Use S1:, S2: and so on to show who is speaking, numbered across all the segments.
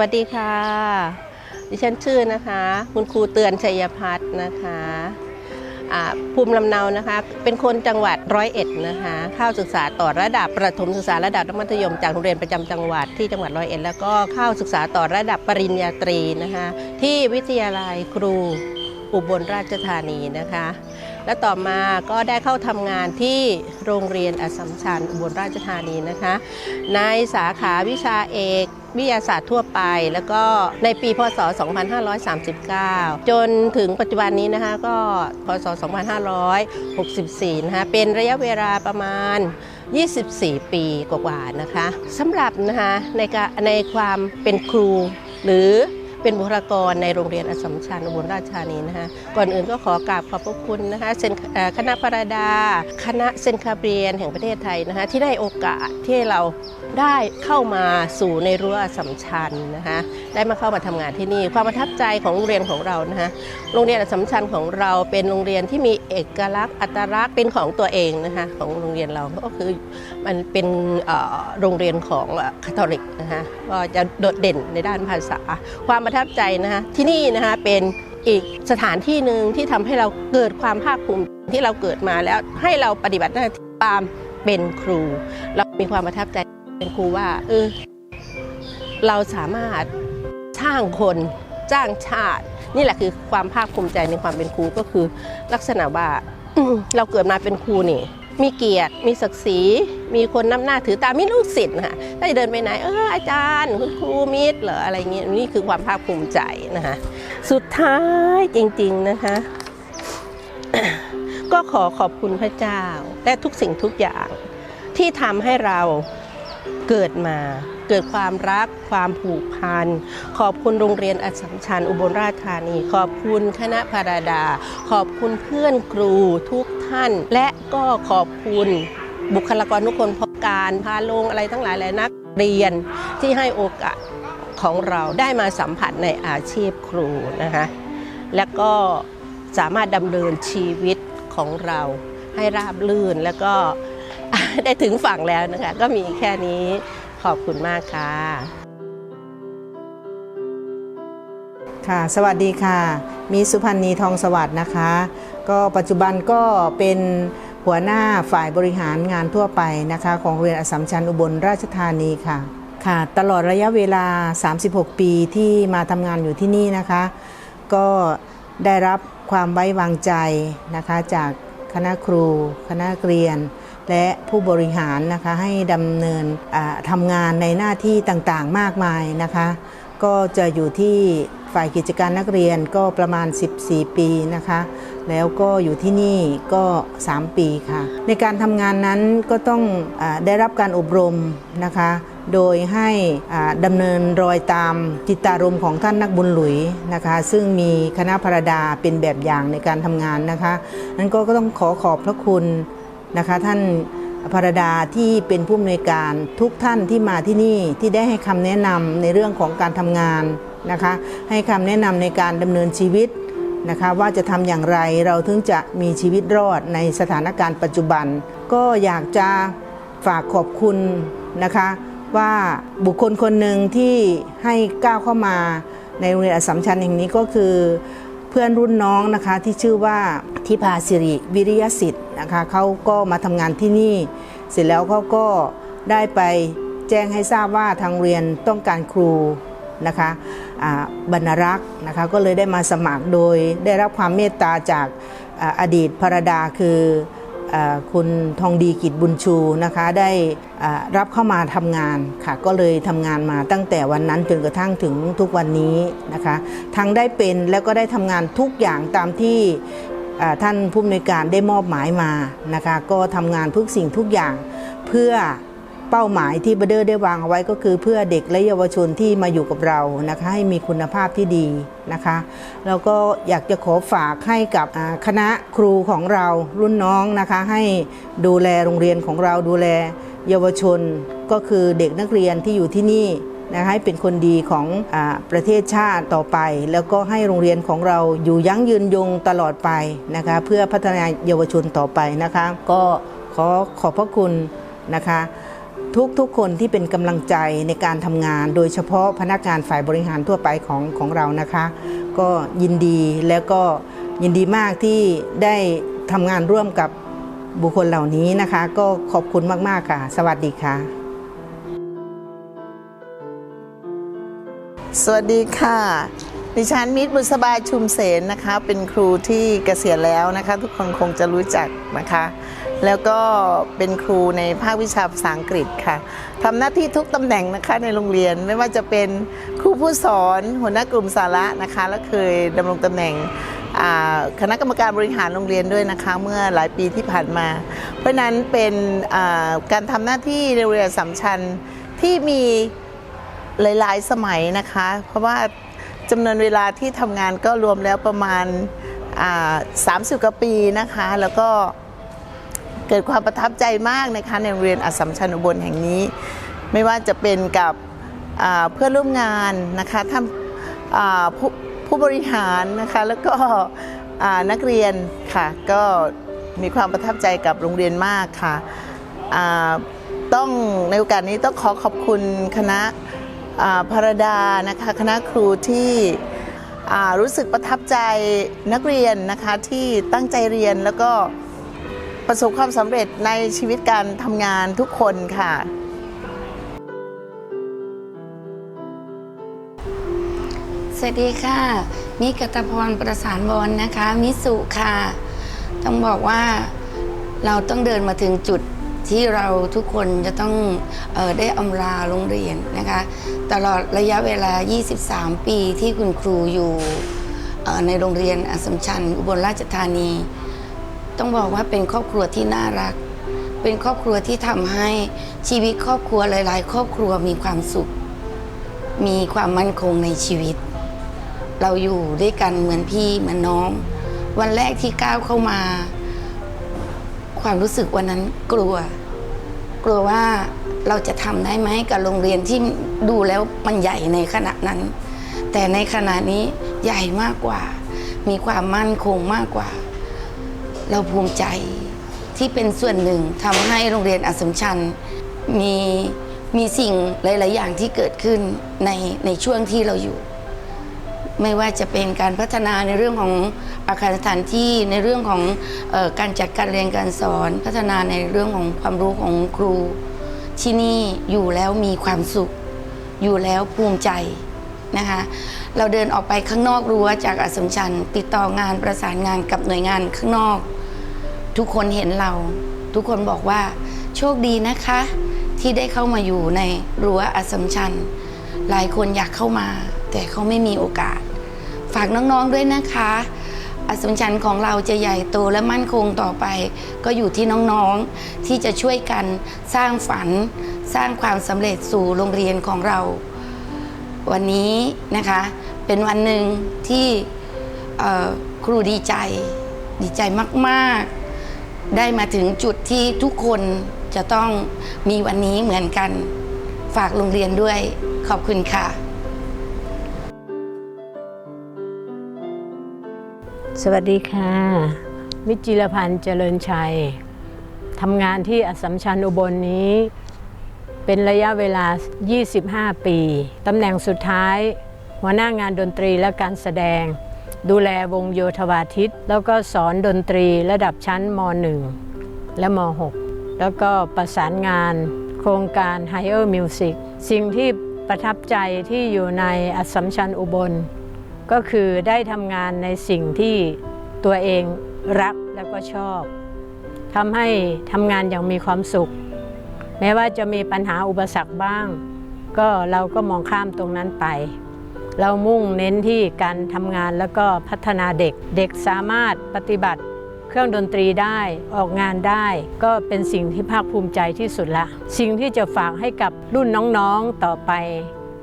S1: วัสดีค่ะ ดิฉันชื่อนะคะ คุณครูเตือนชัยพัฒน์นะคะภูมิลำเนานะคะ เป็นคนจังหวัดร้อยเอ็ดนะคะ เข้าศึกษาต่อระดับประถมศึกษาระดับมัธยมจากโรงเรียนประจำจังหวัดที่จังหวัดร้อยเอ็ดแล้วก็เข้าศึกษาต่อระดับปริญญาตรีนะคะ ที่วิทยาลัยครูอุบลราชธานีนะคะ และต่อมาก็ได้เข้าทำงานที่โรงเรียนอัสสัมชัญอุบลราชธานีนะคะ ในสาขาวิชาเอกวิทยาศาสตร์ทั่วไป แล้วก็ในปีพศ 2539 จนถึงปัจจุบันนี้นะคะก็พศ 2564 นะคะเป็นระยะเวลาประมาณ 24 ปีกว่าๆนะคะสำหรับนะคะในในความเป็นครูหรือ เป็นบุคลากรในโรงเรียนอสมชัญอุบลราชธานีนะคะก่อนอื่นก็ขอกราบขอบพระคุณนะคะคณะพระดา คณะเซนคาเบียนแห่งประเทศไทยนะคะที่ได้โอกาสที่เราได้เข้ามาสู่ในรั้วอัสสัมชัญนะคะได้มาเข้ามาทำงานที่นี่ ความประทับใจของโรงเรียนของเรานะคะโรงเรียนอัสสัมชัญของเราเป็นโรงเรียนที่มีเอกลักษณ์อัตลักษณ์เป็นของตัวเองนะคะของโรงเรียนเราก็คือมันเป็นโรงเรียนของคาทอลิกนะคะก็จะโดดเด่นในด้านภาษาความประทับใจนะคะที่นี่นะคะเป็นอีกสถานที่หนึ่งที่ทำให้เราเกิดความภาคภูมิที่เราเกิดมาแล้วให้เราปฏิบัติหน้าที่ตามเป็นครู เรามีความประทับใจเป็นครูว่าเออเราสามารถสร้างคนจ้างชาติ นี่แหละคือความภาคภูมิใจในความเป็นครูก็คือ ลักษณะว่าเราเกิดมาเป็นครูนี่ มีเกียรติ มีศักดิ์ศรี มีคนนับหน้าถือตามีลูกศิษย์นะคะถ้าจะเดินไปไหน เอออาจารย์ คุณครูมิตรเหรออะไรเงี้ยนี่คือความภาคภูมิใจนะคะ สุดท้ายจริงๆนะคะ ก็ขอขอบคุณพระเจ้า และทุกสิ่งทุกอย่างที่ทำให้เราเกิดมา เกิดความรักความผูกพัน ขอบคุณโรงเรียนอัสสัมชัญอุบลราชธานี ขอบคุณคณะพาราดา ขอบคุณเพื่อนครูทุกท่าน และก็ขอบคุณบุคลากรทุกคนพบการพาลงอะไรทั้งหลายแหละนักเรียนที่ให้โอกาสของเราได้มาสัมผัสในอาชีพครูนะคะ และก็สามารถดำเนินชีวิตของเราให้ราบลื่นแล้วก็ได้ถึงฝั่งแล้วนะคะ ก็มีแค่นี้ ขอบคุณมากค่ะ
S2: ค่ะ สวัสดีค่ะ มีสุพันธ์นีทองสวัสดิ์นะคะ ก็ปัจจุบันก็เป็นหัวหน้าฝ่ายบริหารงานทั่วไปนะคะ ของโรงเรียนอัสสัมชัญอุบลราชธานีค่ะ ค่ะ ตลอดระยะเวลา 36 ปีที่มาทำงานอยู่ที่นี่นะคะ ก็ได้รับความไว้วางใจนะคะ จากคณะครู คณะนักเรียน และผู้บริหารนะคะให้ดำเนินทำงานในหน้าที่ต่างๆมากมายนะคะ ก็จะอยู่ที่ฝ่ายกิจการนักเรียนก็ประมาณ 14 ปีนะคะ แล้วก็อยู่ที่นี่ก็ 3 ปีค่ะ ในการทำงานนั้นก็ต้องอได้รับการอบรมนะคะ โดยให้ดำเนินรอยตามจิตตารมของท่านนักบุญหลุยนะคะ ซึ่งมีคณะพระดาเป็นแบบอย่างในการทำงานนะคะ นั้นก็ต้องขอขอบพระคุณ นะคะท่านพระดาที่เป็นผู้อำนวยการทุกท่านที่มาที่นี่ที่ได้ให้คำแนะนำในเรื่องของการทำงานนะคะให้คำแนะนำในการดำเนินชีวิตนะคะว่าจะทำอย่างไรเราถึงจะมีชีวิตรอดในสถานการณ์ปัจจุบัน ก็อยากจะฝากขอบคุณนะคะว่าบุคคลคนหนึ่งที่ให้ก้าวเข้ามาในโรงเรียนอสัมชัญแห่งนี้ก็คือ เพื่อนรุ่นน้องนะคะที่ชื่อว่าทิพาสิริวิริยสิทธิ์นะคะเขาก็มาทำงานที่นี่ เสร็จแล้วเขาก็ได้ไปแจ้งให้ทราบว่าทางเรียนต้องการครูนะคะบรรรักษ์นะคะก็เลยได้มาสมัครโดยได้รับความเมตตาจากออดีตภรดาคือ คุณทองดีกิจบุญชูนะคะ ได้รับเข้ามาทำงานค่ะ ก็เลยทำงานมาตั้งแต่วันนั้นจนกระทั่งถึงทุกวันนี้นะคะ ทั้งได้เป็นแล้วก็ได้ทำงานทุกอย่างตามที่ท่านผู้อำนวยการได้มอบหมายมานะคะ ก็ทำงานทุกสิ่งทุกอย่างเพื่อ เป้าหมายที่บเดอร์ได้วางเอาไว้ก็คือเพื่อเด็กและเยาวชนที่มาอยู่กับเรานะคะให้มีคุณภาพที่ดีนะคะแล้วก็อยากจะขอฝากให้กับคณะครูของเรารุ่นน้องนะคะให้ดูแลโรงเรียนของเราดูแลเยาวชนก็คือเด็กนักเรียนที่อยู่ที่นี่นะคะให้เป็นคนดีของอประเทศชาติต่อไป แล้วก็ให้โรงเรียนของเราอยู่ยั้งยืนยงตลอดไปนะคะเพื่อพัฒนาเยาวชนต่อไปนะคะ ก็ขอขอบพระคุณนะคะ ทุกทุกคนที่เป็นกำลังใจในการทำงาน โดยเฉพาะพนักงานฝ่ายบริหารทั่วไปของของเรานะคะ ก็ยินดีแล้วก็ยินดีมากที่ได้ทำงานร่วมกับบุคคลเหล่านี้นะคะ ก็ขอบคุณมาก ๆ ค่ะ สวัสดีค่ะ
S3: สวัสดีค่ะ ดิฉันมิตรบุษบาชุมเสนนะคะ เป็นครูที่เกษียณแล้วนะคะ ทุกคนคงจะรู้จักนะคะ แล้วก็เป็นครูในภาควิชาภาษาอังกฤษค่ะทำหน้าที่ทุกตำแหน่งนะคะในโรงเรียนไม่ว่าจะเป็นครูผู้สอน หัวหน้ากลุ่มสาระนะคะ และเคยดำรงตำแหน่งคณะกรรมการบริหารโรงเรียนด้วยนะคะ เมื่อหลายปีที่ผ่านมา เพราะนั้นเป็นการทำหน้าที่ในโรงเรียนอัสสัมชัญที่มีหลาย ๆ สมัยนะคะ เพราะว่าจำนวนเวลาที่ทำงานก็รวมแล้วประมาณสามสิบกว่าปีนะคะ แล้วก็ เกิดความประทับใจมากนะคะในโรงเรียนอัสสัมชัญอุบลแห่งนี้ ไม่ว่าจะเป็นกับเพื่อนร่วมงานนะคะท่านผู้ผู้บริหารนะคะแล้วก็นักเรียนค่ะก็มีความประทับใจกับโรงเรียนมากค่ะต้องในโอกาสนี้ต้องขอขอบคุณคณะพารดานะคะคณะครูที่รู้สึกประทับใจนักเรียนนะคะที่ตั้งใจเรียนแล้วก็ ประสบความสำเร็จในชีวิตการทำงานทุกคนค่ะ
S4: สวัสดีค่ะ มิกตพรประสานบอลนะคะ มิสุค่ะ ต้องบอกว่าเราต้องเดินมาถึงจุดที่เราทุกคนจะต้องออได้อำลาโรงเรียนนะคะ ตลอดระยะเวลา 23 ปีที่คุณครูอยู่ในโรงเรียนอสมชัญอุบลราชธานี ต้องบอกว่าเป็นครอบครัวที่น่ารัก เป็นครอบครัวที่ทำให้ชีวิตครอบครัวหลาย ๆ ครอบครัวมีความสุข มีความมั่นคงในชีวิต เราอยู่ด้วยกันเหมือนพี่เหมือนน้อง วันแรกที่ก้าวเข้ามา ความรู้สึกวันนั้นกลัว กลัวว่าเราจะทำได้ไหมกับโรงเรียนที่ดูแล้วมันใหญ่ในขณะนั้น แต่ในขณะนี้ใหญ่มากกว่า มีความมั่นคงมากกว่า เราภูมิใจที่เป็นส่วนหนึ่งทำให้โรงเรียนอสมชัญมีมีสิ่งหลาย ๆ อย่างที่เกิดขึ้นในในช่วงที่เราอยู่ ไม่ว่าจะเป็นการพัฒนาในเรื่องของอาคารสถานที่ในเรื่องของออการจัดการเรียนการสอน พัฒนาในเรื่องของความรู้ของครู ที่นี่อยู่แล้วมีความสุข อยู่แล้วภูมิใจนะคะเราเดินออกไปข้างนอกรั้วจากอสมชัญติดต่องานประสานงานกับหน่วยงานข้างนอก ทุกคนเห็นเรา ทุกคนบอกว่า โชคดีนะคะ ที่ได้เข้ามาอยู่ในรั้วอสมชัญหลายคนอยากเข้ามา แต่เขาไม่มีโอกาส ฝากน้องๆด้วยนะคะ อสมชัญของเราจะใหญ่โตและมั่นคงต่อไป ก็อยู่ที่น้องๆที่จะช่วยกันสร้างฝัน สร้างความสำเร็จสู่โรงเรียนของเรา วันนี้นะคะ เป็นวันหนึ่งที่ครูดีใจ ดีใจมาก ๆ ได้มาถึงจุดที่ทุกคนจะต้องมีวันนี้เหมือนกันฝากโรงเรียนด้วยขอบคุณค่ะ
S5: สวัสดีค่ะ มิจิรพันธ์เจริญชัยทำงานที่อสสัมชัญอุบลนนี้ เป็นระยะเวลา 25 ปีตำแหน่งสุดท้าย หัวหน้างานดนตรีและการแสดง ดูแลวงโยธวาทิต แล้วก็สอนดนตรีระดับชั้นม .1 และม .6 แล้วก็ประสานงานโครงการ Higher Music สิ่งที่ประทับใจที่อยู่ในอัสสัมชัญอุบล ก็คือได้ทำงานในสิ่งที่ตัวเองรักและก็ชอบทำให้ทำงานอย่างมีความสุข แม้ว่าจะมีปัญหาอุปสรรคบ้าง ก็เราก็มองข้ามตรงนั้นไป เรามุ่งเน้นที่การทำงานแล้วก็พัฒนาเด็ก เด็กสามารถปฏิบัติเครื่องดนตรีได้ออกงานได้ ก็เป็นสิ่งที่ภาคภูมิใจที่สุดละ สิ่งที่จะฝากให้กับรุ่นน้องๆต่อไป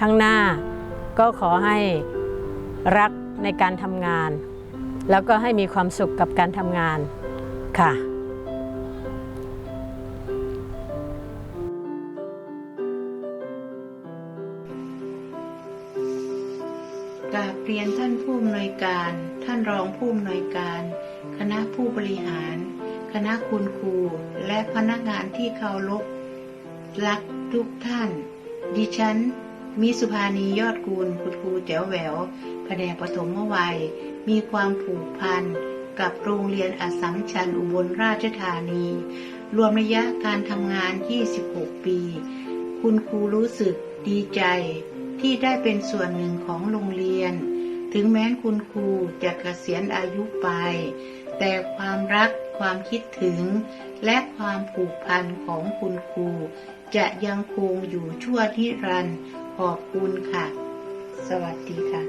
S5: ข้างหน้า ก็ขอให้รักในการทำงาน แล้วก็ให้มีความสุขกับการทำงานค่ะ
S6: เรียนท่านผู้อำนวยการ ท่านรองผู้อำนวยการ คณะผู้บริหาร คณะคุณครู และพนักงานที่เคารพรักทุกท่าน ดิฉัน มิสุภานียอดกูลคุณครูแจ๋วแหววแผนกปฐมวัย มีความผูกพันกับโรงเรียนอสสัมชัญอุบลราชธานี รวมระยะการทำงาน 26 ปี คุณครูรู้สึกดีใจที่ได้เป็นส่วนหนึ่งของโรงเรียน ถึงแม้คุณครูจะเกษียณอายุไป แต่ความรักความคิดถึง และความผูกพันของคุณครู จะยังคงอยู่ชั่วนิรันดร์ขอบคุณค่ะ สวัสดีค่ะ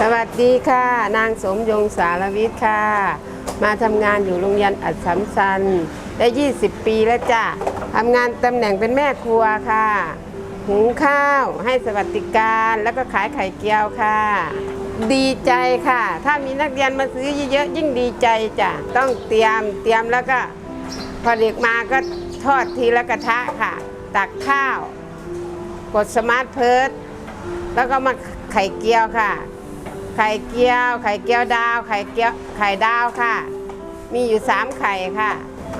S7: สวัสดีค่ะ นางสมยงสารวิทย์ค่ะ มาทำงานอยู่โรงเรียนอัดสัมชัญ ได้ 20 ปีแล้วจ้ะทำงานตำแหน่งเป็นแม่ครัวค่ะ หุงข้าวให้สวัสดิการแล้วก็ขายไข่เจียวค่ะ ดีใจค่ะ ถ้ามีนักเรียนมาซื้อเยอะๆยิ่งดีใจจ้ะต้องเตรียมเตรียมแล้วก็พอเด็กมาก็ทอดทีละกระทะค่ะ ตักข้าว กดสมาร์ทเพิร์ดแล้วก็มาไข่เจียวค่ะ ไข่เจียว ไข่เจียวดาว ไข่เจียวไข่ดาวค่ะ มีอยู่สามไข่ค่ะ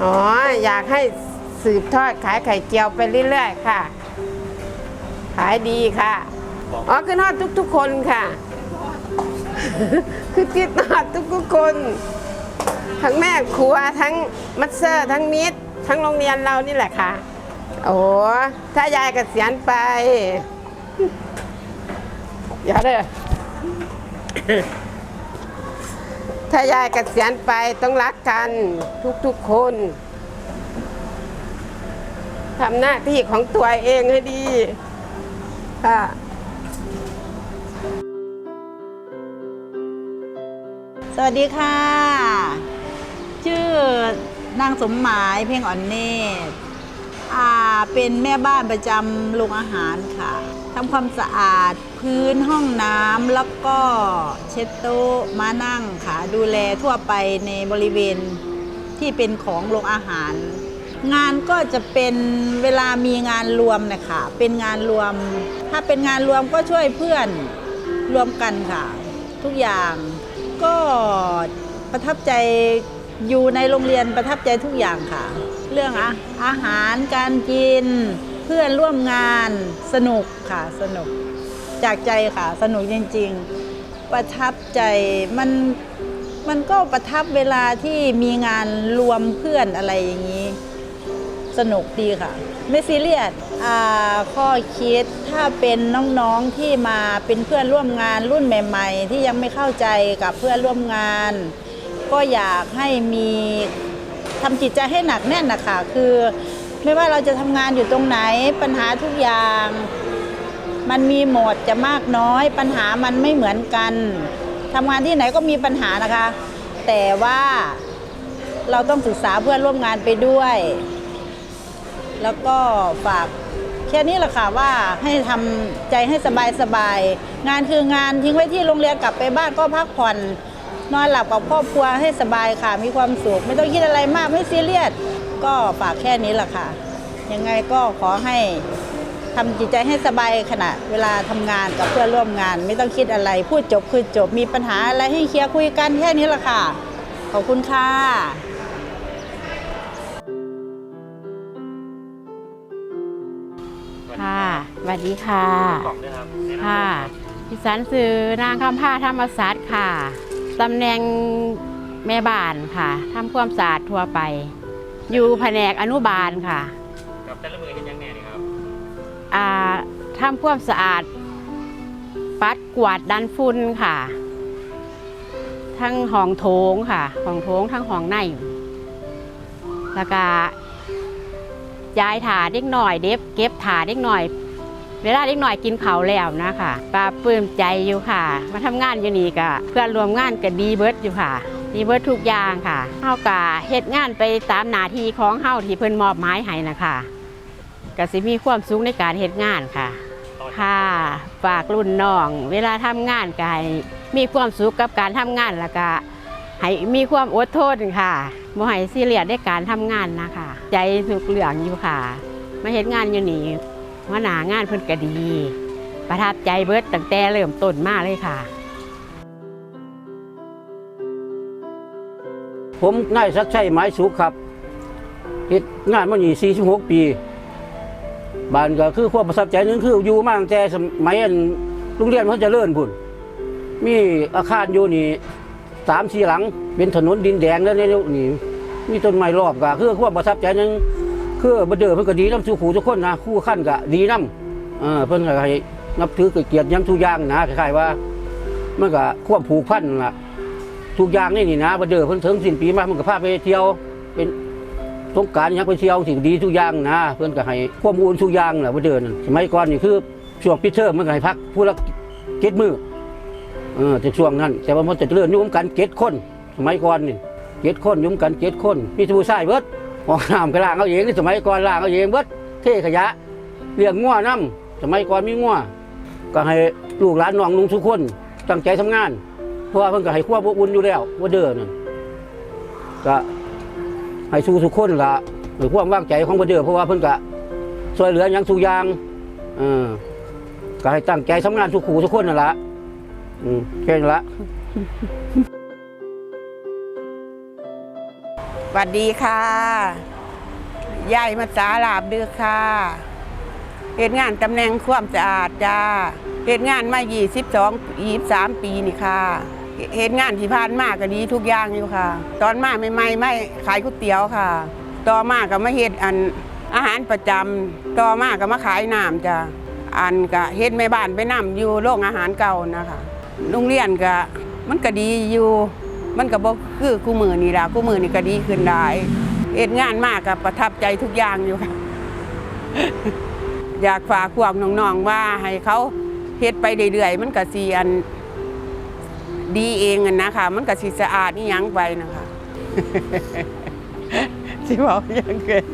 S7: อ๋อ อยากให้สืบทอดขายไข่เจียวไปเรื่อยๆค่ะ ขายดีค่ะ อ๋อคือทอดทุกๆคนค่ะ คือติดทอดทุกๆคน ทั้งแม่ครัวทั้งมัสเซอร์ ทั้งมิตร ทั้งโรงเรียนเรานี่แหละค่ะ โอ้ถ้ายายเกษียณไป อย่าเด้อ ถ้ายายเกษียณไปต้องรักกันทุกๆคนทำหน้าที่ของตัวเองให้ดีค่ะ
S8: สวัสดีค่ะ ชื่อนางสมหมายเพ่งอ่อนเนตรอ่าเป็นแม่บ้านประจำโรงอาหารค่ะ ทำความสะอาดพื้นห้องน้ำแล้วก็เช็ดโต๊ะมานั่งค่ะ ดูแลทั่วไปในบริเวณที่เป็นของโรงอาหาร งานก็จะเป็นเวลามีงานรวมนะคะเป็นงานรวม ถ้าเป็นงานรวมก็ช่วยเพื่อนรวมกันค่ะ ทุกอย่างก็ประทับใจอยู่ในโรงเรียนประทับใจทุกอย่างค่ะ เรื่องอาอาหารการกิน เพื่อนร่วมงานสนุกค่ะสนุก จากใจค่ะ สนุกจริง ๆ ประทับใจมันมันก็ประทับเวลาที่มีงานรวมเพื่อนอะไรอย่างนี้ สนุกดีค่ะ ไม่ซีเรียสข้อคิดถ้าเป็นน้องๆที่มาเป็นเพื่อนร่วมงานรุ่นใหม่ ๆ ที่ยังไม่เข้าใจกับเพื่อนร่วมงาน ก็อยากให้มีทำจิตใจให้หนักแน่นนะคะคือ ไม่ว่าเราจะทำงานอยู่ตรงไหนปัญหาทุกอย่าง มันมีหมดจะมากน้อย ปัญหามันไม่เหมือนกันทำงานที่ไหนก็มีปัญหานะคะ แต่ว่าเราต้องศึกษาเพื่อนร่วมงานไปด้วย แล้วก็ฝากแค่นี้แหละค่ะว่าให้ทำใจให้สบายสบายๆงานคืองานทิ้งไว้ที่โรงเรียนกลับไปบ้านก็พักผ่อน นอนหลับกับครอบครัวให้สบายค่ะมีความสุข ไม่ต้องคิดอะไรมากไม่ซีเรียส ก็ฝากแค่นี้แหละค่ะ ยังไงก็ขอให้ทำจิตใจให้สบายขณะเวลาทำงานกับเพื่อนร่วมงาน ไม่ต้องคิดอะไร พูดจบคือจบมีปัญหาอะไรให้เคลียร์คุยกันแค่นี้แหละค่ะ ขอบคุณค่ะ
S9: ค่ะสวัสดีค่ะค่ะ ดิฉันสื่อนางคำผ้าธรรมศาสตร์ค่ะ ตำแหน่งแม่บ้านค่ะ ทำความสะอาดทั่วไป อยู่แผนกอนุบาลค่ะ
S10: กับแต่ละมือเห็นยังแน่นี่ครับ
S9: อ่าทำความสะอาด ปัดกวาดดันฝุ่นค่ะ ทั้งห้องโถงค่ะห้องโถงทั้งห้องในแล้วก็ย้ายถาเด็กหน่อยเด็บเก็บถาเด็กหน่อย เวลาเด็กหน่อยกินเขาวแล้วนะคะปลาปลื้มใจอยู่ค่ะ มาทำงานอยู่นี่ก็เพื่อนรวมงานกับดีเบิร์ดอยู่ค่ะ ดีเบิร์ดทุกอย่างค่ะเฮากะเฮ็ดงานไปตามหน้าที่ของเฮาที่เพิ่นมอบหมายให้นะคะก็สิมีความสุขในการเฮ็ดงานค่ะ ค่ะฝากรุ่นน้อง เวลาทำงานก็ให้มีความสุขกับการทำงานแล้วก็ให้มีความอดทนค่ะบ่ให้ซีเรียสในการทำงานนะคะ ใจทุกเรื่องอยู่ค่ะ มาเฮ็ดงานอยู่นี่หัวหน้างานเพิ่นก็ดี ประทับใจเบิดตั้งแต่เริ่มต้นมาเลยค่ะ
S11: ผมนายสักดิ์ชัยหมายสุขครับเฮ็ดงานมานี่ 46 ปีบ้านก็คือความประทับใจนึงคืออยู่มาตั้งแต่สมัยอันโรงเรียนเพิ่นเจริญพุ่น มีอาคารอยู่นี่สามสี่หลัง เป็นถนนดินแดงแล้วในนี่มีต้นไม้รอบก็คือความประทับใจนึงคือบ่เด้อเพิ่นก็ดีน้ำสู่ขู่ทุกคนนะคู่ขั้นก็ดีนำเออเพิ่นก็ให้นับถือเกียรติยามทุกอย่างนะคล้ายๆว่า มันก็ความผูกพันนั่นล่ะ ทุกอย่างนี่นี่นะบ่เด้อเพิ่นถึงสิ้นปีมามันก็พาไปเที่ยว เป็นสงกรารยังไปเที่ยวสิ่งดีทุกอย่างนะ เพิ่นก็ให้ความอุ่นทุกอย่างน่ะบ่เด้อนั่นสมัยก่อนนี่คือช่วงปิดเทอมมันก็ให้พักผู้ละเจ็ดมือเออแต่ช่วงนั้น แต่ว่ามันจะเลื่อนยุ่มกันเจ็ดคนสมัยก่อนนี่เจ็ดคนยุ่มกันเจ็ดคนมีผู้ชายเบิดห้องน้ำก็ล้างเอาเองนี่สมัยก่อนล้างเอาเองเบิดเทขยะเลี้ยงงัวน้ำสมัยก่อนมีงัวก็ให้ลูกหลานน้องนุ่งทุกคนตั้งใจทำงาน พราะว่าเพิ่นก็ให้ความอบอุ่นอยู่แล้วว่าเด้อนั่นก็ให้สู้ทุกคนละหรือความวางใจของบ่เด้อเพราะว่าเพิ่นก็ช่วยเหลือหยังทุอย่างเออก็ให้ตั้งใจทำงานทุกคู่ทุกคนนั่นละอืมแค่นั้นละ
S12: สวัสดีค่ะยายมาสาลาบเดือค่ะเหตุงานตำแหน่งความสะอาดจ้าเหตุงานมา22 23ปีนี่ค่ะ เหตุงานที่ผ่านมาก็ดีทุกอย่างอยู่ค่ะ ตอนมาใหม่ๆไม่ขายก๋วยเตี๋ยวค่ะ ต่อมาก็มาเฮ็ดอันอาหารประจำต่อมาก็มาขายน้ำจ้าอันก็เฮ็ดแม่บ้านไปนํอยู่โรงอาหารเก่านะคะโรงเรียนก็มันก็ดีอยู่ มันก็บ่คือคู่มือนี่ล่ะคู่มือนี่ก็ดีขึ้นได้เอ็ดงานมากกับประทับใจทุกอย่างอยู่ค่ะ อยากฝากพวกน้องๆว่าให้เขาเฮ็ดไปเรื่อยๆมันก็สิอัน ดีเองอะนะคะ มันก็สิสะอาดนี่ยังไปนะคะ ที่บอกอยังเกิน